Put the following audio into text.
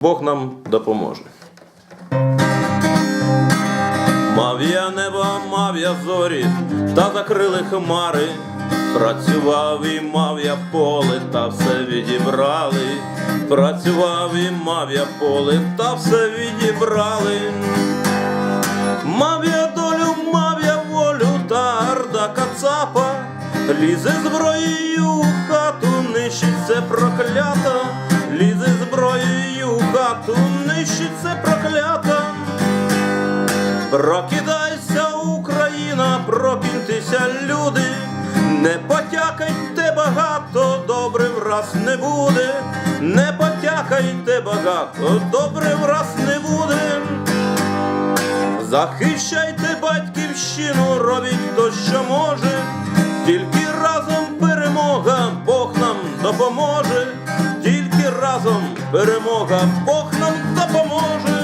Бог нам допоможе. Мав я небо, мав я зорі, та закрили хмари. Працював і мав я поле, та все відібрали. Працював і мав я поле, та все відібрали. Мав я долю, мав я волю, та орда кацапа, лізе зброєю у хату, нищить це проклята, лізе хату, нищить це проклята. Прокидайся, Україна, прокиньтеся, люди, не потякайте багато, добре враз не буде, не потякайте багато, добре враз не буде. Захищайте батьківщину, робіть то, що може, тільки разом перемога, Бог нам допоможе, перемога Бог нам допоможе.